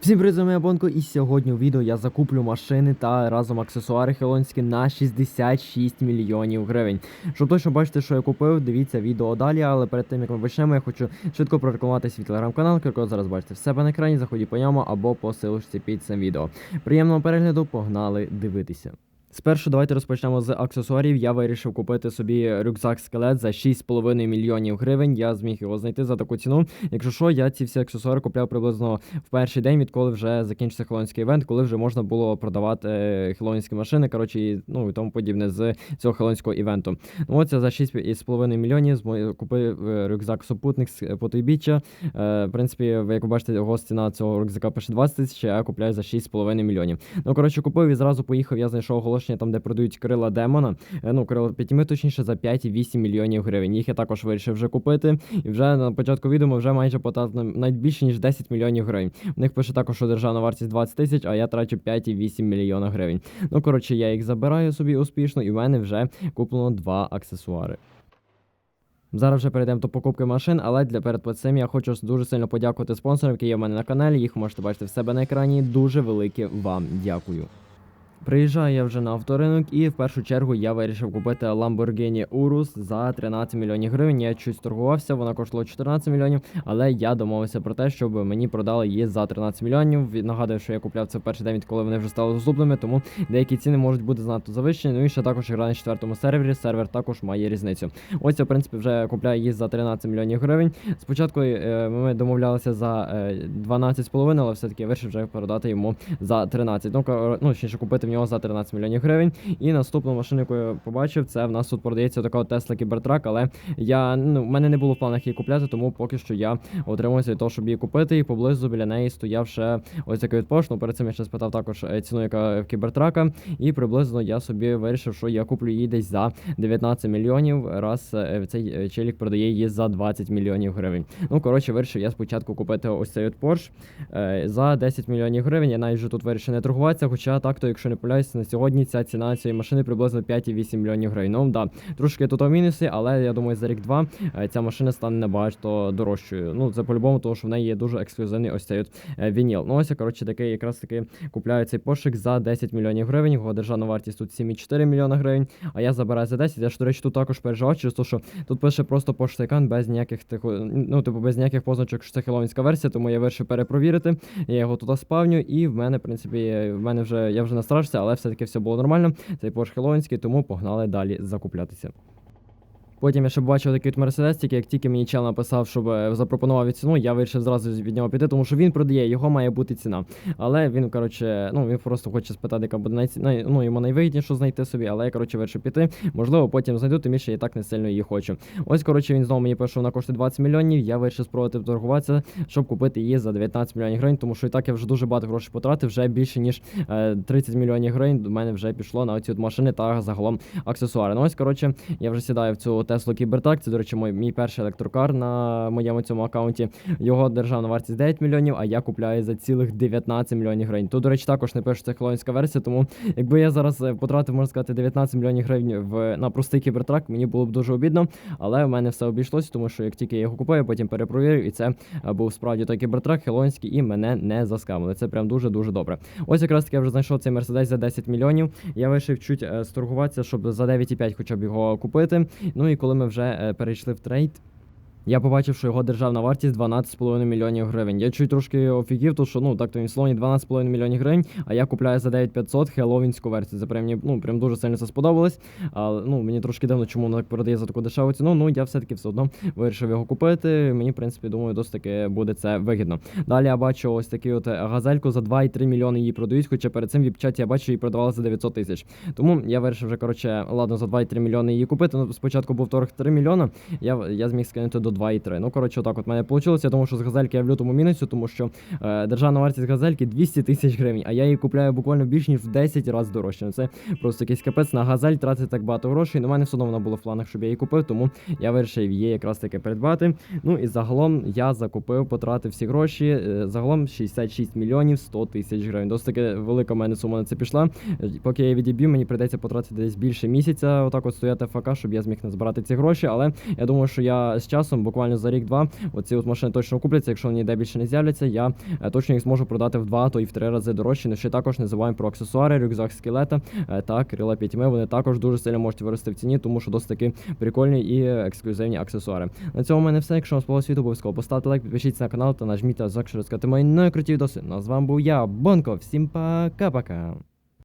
Всім привіт, з вами Бонко, і сьогодні у відео я закуплю машини та разом аксесуари хелонські на 66 мільйонів гривень. Щоб точно бачити, що я купив, дивіться відео далі, але перед тим як ми почнемо, я хочу швидко прорекламувати свій телеграм-канал, який зараз бачите в себе на екрані, заходіть по ньому або по силочці під цим відео. Приємного перегляду, погнали дивитися. Спершу давайте розпочнемо з аксесуарів. Я вирішив купити собі рюкзак скелет за 6,5 мільйонів гривень. Я зміг його знайти за таку ціну. Якщо що, я ці всі аксесуари купляв приблизно в перший день, відколи вже закінчився хелонський івент, коли вже можна було продавати е, хелонські машини. Коротше, ну і тому подібне з цього хелонського івенту. Ну я за 6,5 мільйонів купив е, рюкзак супутник з е, потойбіччя. В принципі, ви як ви бачите, його ціна цього рюкзака пише 20 тисяч, а я купляю за 6,5 мільйонів. Ну коротше, купив і зразу поїхав. Я знайшов оголошення там, де продають крила демона. Е, Ну, крила п'ятіми, точніше, за 5,8 мільйонів гривень. Їх я також вирішив вже купити. І вже на початку відео ми вже майже потратили навіть більше ніж 10 мільйонів гривень. У них пише також, що державна вартість 20 тисяч, а я трачу 5,8 мільйона гривень. Ну коротше, я їх забираю собі успішно, і в мене вже куплено два аксесуари. Зараз вже перейдемо до покупки машин, але для перед цим я хочу дуже сильно подякувати спонсорам, які є в мене на каналі. Їх можете бачити в себе на екрані. Дуже велике вам дякую. Приїжджаю я вже на авторинок, і в першу чергу я вирішив купити Lamborghini Urus за 13 мільйонів гривень. Я чуть торгувався, вона коштувала 14 мільйонів, але я домовився про те, щоб мені продали її за 13 мільйонів. Нагадую, що я купляв це в перший день, коли вони вже стали доступними, тому деякі ціни можуть бути занадто завищені. Ну і ще також гра на четвертому сервері. Сервер також має різницю. Ось я, в принципі, вже купляю її за 13 мільйонів гривень. Спочатку е, ми домовлялися за е, 12,5, але все-таки вирішив вже продати йому за 13. Ну, ну ще купити нього за 13 мільйонів гривень. І наступну машину, яку я побачив, це в нас тут продається така Tesla Cybertruck, але я ну, в мене не було в планах її купляти, тому поки що я отримався від того, щоб її купити. І поблизу біля неї стояв ще ось такий пош. Ну, перед цим я ще спитав також е, ціну, яка в кібертрака. І приблизно я собі вирішив, що я куплю її десь за 19 мільйонів. Раз е, цей е, челік продає її за 20 мільйонів гривень. Ну, коротше, вирішив я спочатку купити ось цей Porsche е, за 10 мільйонів гривень. Я навіть вже тут вирішив не торгуватися. Хоча так, то, якщо не помиляюсь, на сьогодні ця ціна цієї машини приблизно 5,8 мільйонів гривень. Ну да, трошки тут мінуси, але я думаю, за рік-два е, ця машина стане набагато дорожчою. Ну, це по-любому, тому що в неї є дуже ексклюзивний ось цей от е, вініл. Ну, ось я, коротше, такий якраз таки купляю цей пошик за 10 мільйонів гривень. Його державна вартість тут 7,4 мільйона гривень. А я забираю за 10. Я ж, до речі, тут також переживав через те, що тут пише просто поштайкан без ніяких тих, ну, типу, без ніяких позначок, що це хеловінська версія, тому я вирішив перепровірити. Я його туди спавню, і в мене, в принципі, в мене вже я вже настрашився, але все-таки все було нормально. Цей Порш Хелонський, тому погнали далі закуплятися. Потім я ще бачив такий от Мерседес, тільки як тільки мені чел написав, щоб е, запропонував ціну, я вирішив зразу від нього піти, тому що він продає, його має бути ціна. Але він, коротше, ну він просто хоче спитати, яка буде най... ну, йому найвигідніше знайти собі, але я коротше вирішив піти. Можливо, потім знайду, тим більше я і так не сильно її хочу. Ось, коротше, він знову мені пише, що вона коштує 20 мільйонів. Я вирішив спробувати торгуватися, щоб купити її за 19 мільйонів гривень, тому що і так я вже дуже багато грошей потратив, вже більше ніж е, 30 мільйонів гривень. До мене вже пішло на оці от машини та загалом аксесуари. Ну ось, коротше, я вже сідаю в цю Теслу Кібертак. Це, до речі, мій, мій перший електрокар на моєму цьому аккаунті. Його державна вартість 9 мільйонів, а я купляю за цілих 19 мільйонів гривень. Тут, до речі, також не це хелонська версія, тому якби я зараз е, потратив, можна сказати, 19 мільйонів гривень в на простий кібертрак, мені було б дуже обідно. Але в мене все обійшлося, тому що як тільки я його купую, потім перепровірив, і це е, був справді той кібертрак хелонський, і мене не заскамили. Це прям дуже дуже добре. Ось якраз таки я вже знайшов цей мерседес за 10 мільйонів. Я вирішив чуть е, сторгуватися, щоб за 9,5 хоча б його купити. Ну і коли ми вже е, перейшли в трейд. Я побачив, що його державна вартість 12,5 мільйонів гривень. Я чуть трошки офігів, то що ну так то він в 12,5 мільйонів гривень, а я купляю за 9500 хеловінську версію. Це прям мені ну прям дуже сильно це сподобалось. А ну мені трошки дивно, чому вона так продає за таку дешеву ціну. Ну я все-таки все одно вирішив його купити. Мені, в принципі, думаю, досить таки буде це вигідно. Далі я бачу ось такий от газельку за 2,3 мільйони її продають. Хоча перед цим в я бачу, її продавали за 900 тисяч. Тому я вирішив вже коротше, ладно, за 2,3 мільйони її купити. Ну спочатку був торг 3 мільйона. Я я зміг скинути до 2,3. Ну коротше, отак от мене вийшло. Думаю, що з газельки я в лютому мінусі, тому що е, державна вартість газельки 200 тисяч гривень, а я її купляю буквально більш ніж в 10 разів дорожче. Ну, Це просто якийсь капець на газель тратити так багато грошей. Ну, мене все одно вона була в планах, щоб я її купив, тому я вирішив її якраз таки придбати. Ну і загалом я закупив, потратив всі гроші. е, Загалом 66 мільйонів 100 тисяч гривень. Досить таки велика мене сума на це пішла. Е, Поки я відіб'ю, мені прийдеться потратити десь більше місяця. Отак от стояти ФК, щоб я зміг назбирати ці гроші. Але я думаю, що я з часом точно, буквально за рік-два. Оці от машини точно купляться. Якщо вони ніде більше не з'являться, я е, точно їх зможу продати в два, то і в три рази дорожче. Ну ще також не забуваємо про аксесуари, рюкзак скелета е, та крила п'ятьми. Вони також дуже сильно можуть вирости в ціні, тому що досить таки прикольні і ексклюзивні аксесуари. На цьому в мене все. Якщо вам сподобалось відео, обов'язково поставте лайк, підпишіться на канал та нажміть на зв'язок, щоб розказати мої найкруті відоси. Ну з вами був я, Бонко. Всім пока-пока.